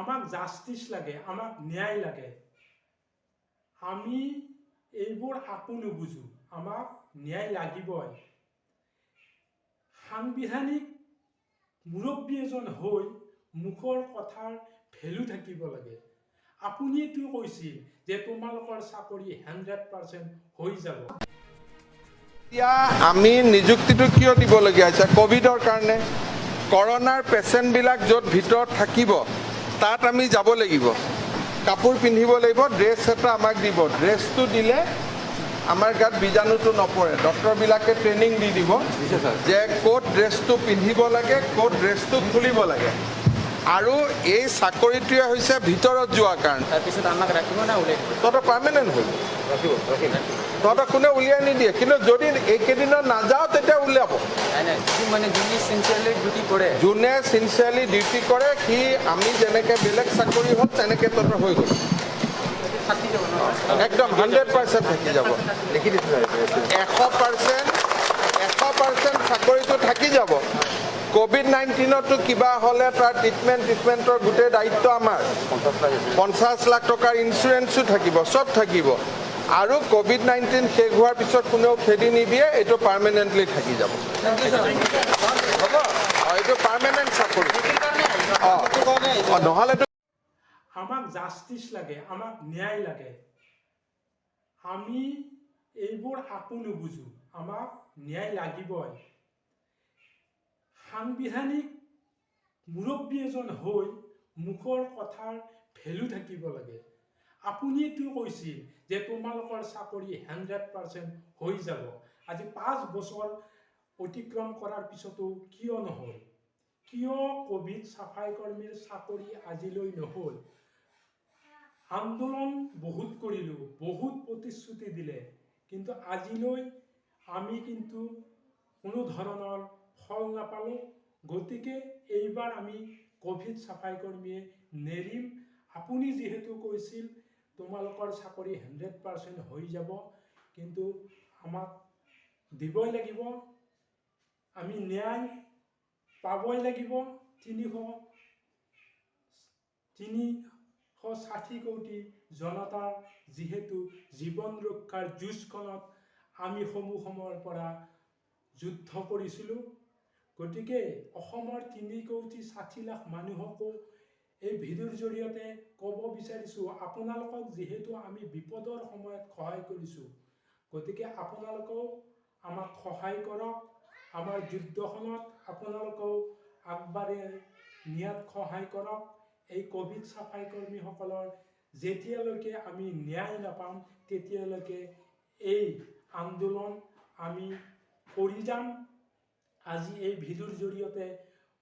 আমাক জাষ্টিচ লাগে আমাক ন্যায় লাগে। আমি এইবোৰ আকো নুবুজো আমাক ন্যায় লাগিবই। সাংবিধানিক মুৰব্বী এজন হৈ মুখৰ কথাৰ ভেলু থাকিব লাগে। আপুনিতো কৈছিল যে তোমালোকৰ চাকৰি হাণ্ড্ৰেড পাৰ্চেণ্ট হৈ যাব। এতিয়া আমি নিযুক্তিটো কিয় দিবলগীয়া হৈছে? ক'ভিডৰ কাৰণে কৰোণাৰ পেচেণ্টবিলাক য'ত ভিতৰত থাকিব তাত আমি যাব লাগিব। কাপোৰ পিন্ধিব লাগিব ড্ৰেছ এটা আমাক দিব। ড্ৰেছটো দিলে আমাৰ গাত বীজাণুটো নপৰে। ডক্টৰবিলাকে ট্ৰেইনিং দি দিব যে ক'ত ড্ৰেছটো পিন্ধিব লাগে ক'ত ড্ৰেছটো খুলিব লাগে। আৰু এই চাকৰিটোৱে হৈছে ভিতৰত যোৱাৰ কাৰণে। তাৰপিছত আমাক ৰাখিব না দিব? তহঁতৰ পাৰ্মানেণ্ট হৈ গ'ল ৰাখিব ৰাখিব। তহঁতক কোনে উলিয়াই নিদিয়ে কিন্তু যদি এইকেইদিনত নাযাওঁ তেতিয়া উলিয়াব। নাই নাই সি মানে যোনে চিনচিয়াৰলি ডিউটি কৰে। যোনে চিনচিয়াৰলি ডিউটি কৰে সি আমি যেনেকৈ বেলেগ চাকৰি হ'ল তেনেকৈ তহঁতৰ হৈ গ'ল। একদম হাণ্ড্ৰেড পাৰ্চেণ্ট থাকি যাব। এশ পাৰ্চেণ্ট এশ পাৰ্চেণ্ট চাকৰিটো থাকি যাব। ক'ভিড নাইণ্টিনতো কিবা হ'লে তাৰ ট্ৰিটমেণ্ট ট্ৰিটমেণ্টৰ গোটেই দায়িত্ব আমাৰ। পঞ্চাছ লাখ টকাৰ ইঞ্চুৰেঞ্চো থাকিব, চব থাকিব। আৰু ক'ভিড নাইণ্টিন শেষ হোৱাৰ পিছত কোনেও খেদি নিদিয়ে, এইটো পাৰ্মানেণ্টলি থাকি যাব। এইটো পাৰ্মানেণ্ট চাকৰি। অঁ নহ'লেতো আমাক জাষ্টিচ লাগে, আমাক ন্যায় লাগে। আমি এইবোৰ আকো নুবুজো, আমাক ন্যায় লাগিবই। সাংবিধানিক মুৰব্বী এজন হৈ মুখৰ কথাৰ ভেলু থাকিব লাগে। আপুনিতো কৈছিল যে তোমালোকৰ চাকৰি হাণ্ড্ৰেড পাৰ্চেণ্ট হৈ যাব। আজি পাঁচ বছৰ অতিক্ৰম কৰাৰ পিছতো কিয় নহ'ল? কিয় ক'ভিড চাফাই কৰ্মীৰ চাকৰি আজিলৈ নহ'ল? আন্দোলন বহুত কৰিলোঁ বহুত প্ৰতিশ্ৰুতি দিলে। কিন্তু আজিলৈ আমি কিন্তু কোনো ধৰণৰ ফল নাপালোঁ। গতিকে এইবাৰ আমি ক'ভিড চাফাই কৰ্মীয়ে নেৰিম। আপুনি যিহেতু কৈছিল তোমালোকৰ চাকৰি হাণ্ড্ৰেড পাৰ্চেণ্ট হৈ যাব কিন্তু আমাক দিবই লাগিব। আমি ন্যায় পাবই লাগিব। তিনিশ তিনিশ ষাঠি কোটি জনতাৰ যিহেতু জীৱন ৰক্ষাৰ যুঁজখনত আমি সমূহ সময়ৰ পৰা যুদ্ধ কৰিছিলোঁ। গতিকে অসমৰ তিনি কোটি ষাঠি লাখ মানুহকো এই ভিডিঅ'ৰ জৰিয়তে ক'ব বিচাৰিছোঁ আপোনালোকক যিহেতু আমি বিপদৰ সময়ত সহায় কৰিছোঁ গতিকে আপোনালোকেও আমাক সহায় কৰক আমাৰ যুদ্ধখনত আপোনালোকেও আগবাঢ়ি নিয়াত সহায় কৰক এই ক'ভিড চাফাই কৰ্মীসকলৰ যেতিয়ালৈকে আমি ন্যায় নাপাম তেতিয়ালৈকে এই আন্দোলন আমি কৰি যাম। আজি এই ভিডিঅ'ৰ জৰিয়তে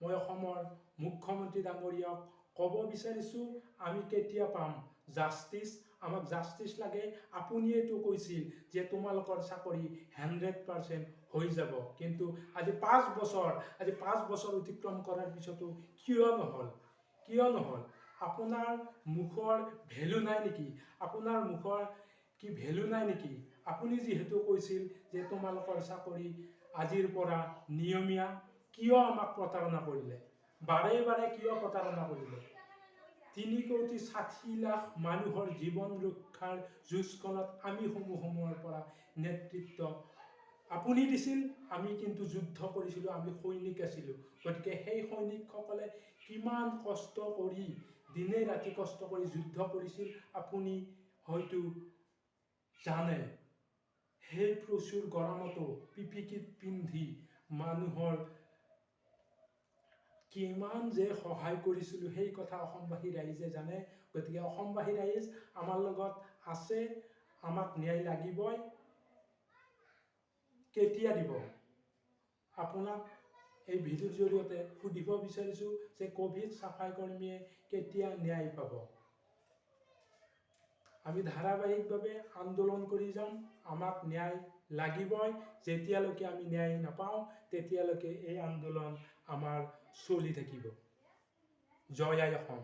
মই অসমৰ মুখ্যমন্ত্ৰী ডাঙৰীয়াক ক'ব বিচাৰিছোঁ আমি কেতিয়া পাম? জাষ্টিচ আমাক জাষ্টিচ লাগে। আপুনিয়েতো কৈছিল যে তোমালোকৰ চাকৰি হাণ্ড্ৰেড পাৰ্চেণ্ট হৈ যাব। কিন্তু আজি পাঁচ বছৰ আজি পাঁচ বছৰ অতিক্ৰম কৰাৰ পিছতো কিয় নহ'ল? কিয় নহ'ল? আপোনাৰ মুখৰ ভেলু নাই নেকি? আপোনাৰ মুখৰ কি ভেলু নাই নেকি? আপুনি যিহেতু কৈছিল যে তোমালোকৰ চাকৰি আজিৰ পৰা নিয়মীয়া কিয় আমাক প্ৰতাৰণা কৰিলে? বাৰে বাৰে কিয় প্ৰতাৰণা কৰিলে? তিনি কোটি ষাঠি লাখ মানুহৰ জীৱন ৰক্ষাৰ যুঁজখনত আমি সমূহ সময়ৰ পৰা নেতৃত্ব। আপুনি দিছিল আমি কিন্তু যুদ্ধ কৰিছিলোঁ আমি সৈনিক আছিলোঁ। গতিকে সেই সৈনিকসকলে কিমান কষ্ট কৰি দিনে ৰাতি কষ্ট কৰি যুদ্ধ কৰিছিল আপুনি হয়তো জানে। সেই প্ৰচুৰ গৰমতো পিপিকিট পিন্ধি মানুহৰ কিমান যে সহায় কৰিছিলোঁ সেই কথা অসমবাসী ৰাইজে জানে। গতিকে অসমবাসী ৰাইজ আমাৰ লগত আছে আমাক ন্যায় লাগিবই। কেতিয়া দিব? আপোনাক এই ভিডিঅ'ৰ জৰিয়তে সুধিব বিচাৰিছোঁ যে ক'ভিড চাফাই কৰ্মীয়ে কেতিয়া ন্যায় পাব? আমি ধাৰাবাহিকভাৱে আন্দোলন কৰি যাম আমাক ন্যায় লাগিবই। যেতিয়ালৈকে আমি ন্যায় নাপাওঁ তেতিয়ালৈকে এই আন্দোলন আমাৰ চলি থাকিব। জয় আই অসম।